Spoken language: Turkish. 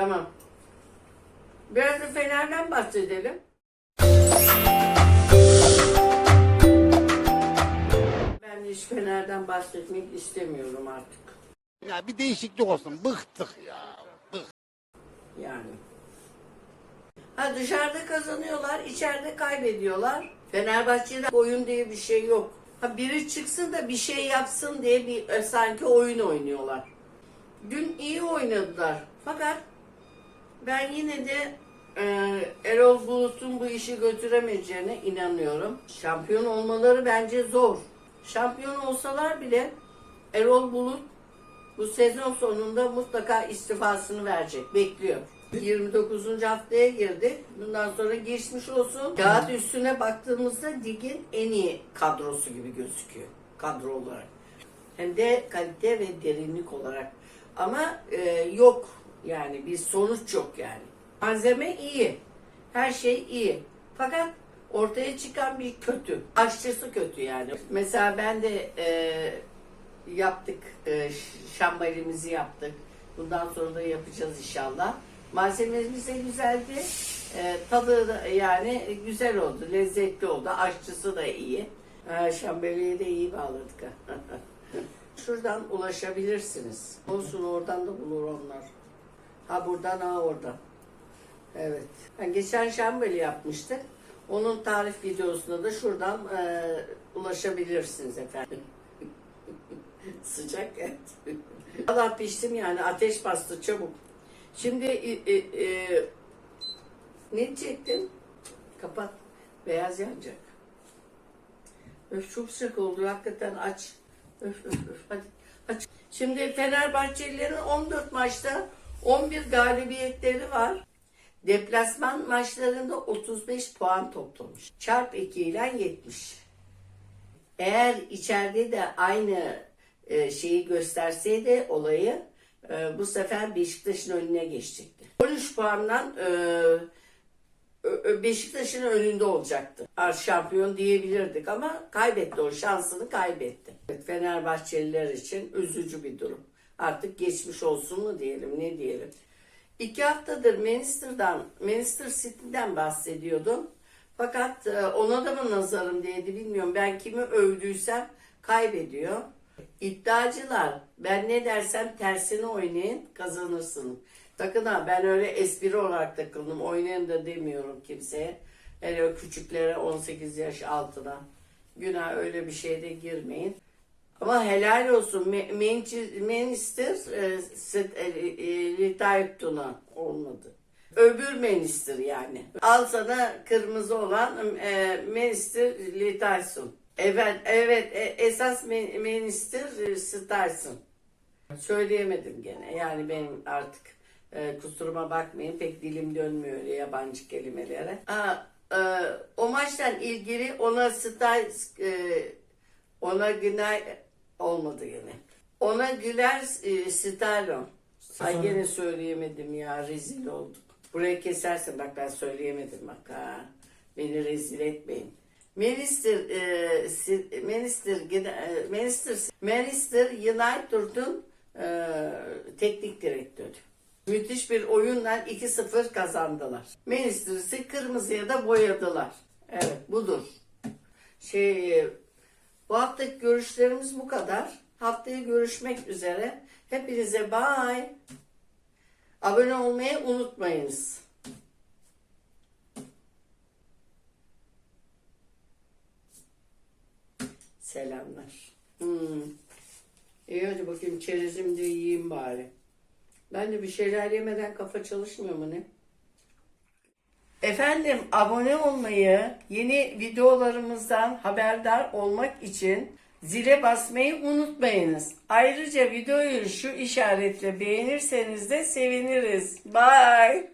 Tamam. Biraz da Fener'den bahsedelim. Ben hiç Fener'den bahsetmek istemiyorum artık. Ya bir değişiklik olsun. Bıktık ya. Bık. Yani. Ha dışarıda kazanıyorlar, içeride kaybediyorlar. Fenerbahçe'de oyun diye bir şey yok. Ha biri çıksın da bir şey yapsın diye bir e, sanki oyun oynuyorlar. Dün iyi oynadılar. Fakat ben yine de e, Erol Bulut'un bu işi götüremeyeceğine inanıyorum. Şampiyon olmaları bence zor. Şampiyon olsalar bile Erol Bulut bu sezon sonunda mutlaka istifasını verecek. Bekliyor. 29. haftaya girdik. Bundan sonra geçmiş olsun. Kağıt üstüne baktığımızda ligin en iyi kadrosu gibi gözüküyor. Kadro olarak. Hem de kalite ve derinlik olarak. Ama e, yok yani bir sonuç yok yani. Malzeme iyi. Her şey iyi. Fakat ortaya çıkan bir kötü. Aşçısı kötü yani. Mesela ben de e, yaptık. E, şambalimizi yaptık. Bundan sonra da yapacağız inşallah. Malzememiz de güzeldi. E, tadı da yani güzel oldu. Lezzetli oldu. Aşçısı da iyi. E, şambaliyi de iyi bağladık. Şuradan ulaşabilirsiniz. Olsun oradan da bulur onlar. Ha buradan ha oradan. Evet. Ben geçen şambali yapmıştık. Onun tarif videosuna da şuradan e, ulaşabilirsiniz efendim. Sıcak et. Allah piştim yani ateş bastı çabuk. Şimdi e, e, ne diyecektim? Kapat. Beyaz yanacak. Öf çok sıcak oldu hakikaten aç. Öf öf öf hadi aç. Şimdi Fenerbahçelilerin 14 maçta 11 galibiyetleri var. Deplasman maçlarında 35 puan toplamış. Çarp 2 ile 70. Eğer içeride de aynı e, şeyi gösterseydi olayı e, bu sefer Beşiktaş'ın önüne geçecekti. 13 puandan e, Beşiktaş'ın önünde olacaktı. Şampiyon diyebilirdik ama kaybetti o şansını kaybetti. Fenerbahçeliler için üzücü bir durum. Artık geçmiş olsun mu diyelim ne diyelim. İki haftadır Manchester'dan, Manchester City'den bahsediyordum. Fakat e, ona da mı nazarım değdi bilmiyorum. Ben kimi övdüysem kaybediyor. İddiacılar ben ne dersem tersini oynayın kazanırsınız. Sakın ha ben öyle espri olarak takıldım. Oynayın da demiyorum kimseye. Yani küçüklere 18 yaş altına. Günah öyle bir şeyde girmeyin. Ama helal olsun. Manchester e, Sit- e, e, Litaiptuna olmadı. Öbür Manchester yani. Al sana kırmızı olan e, Manchester Litaiptuna. Evet, evet e, esas Manchester e, Starsın. Söyleyemedim gene. Yani benim artık e, kusuruma bakmayın pek dilim dönmüyor yabancı kelimelere. Aa, e, o maçtan ilgili ona Stars e, ona günay olmadı yine. Ona güler e, Stalon. Ay gene söyleyemedim ya rezil oldum. Buraya kesersin bak ben söyleyemedim bak ha. Beni rezil etmeyin. Manchester, e, Si- Manchester, e, Manchester, Manchester United'ın e, teknik direktörü. Müthiş bir oyunla 2-0 kazandılar. Manchester'ı kırmızıya da boyadılar. Evet budur. Şey, bu haftaki görüşlerimiz bu kadar. Haftaya görüşmek üzere. Hepinize bye. Abone olmayı unutmayınız. Selamlar. Hmm. İyi hadi bakayım çerezimi de yiyeyim bari. Ben de bir şeyler yemeden kafa çalışmıyor mu ne? Efendim abone olmayı, yeni videolarımızdan haberdar olmak için zile basmayı unutmayınız. Ayrıca videoyu şu işaretle beğenirseniz de seviniriz. Bye.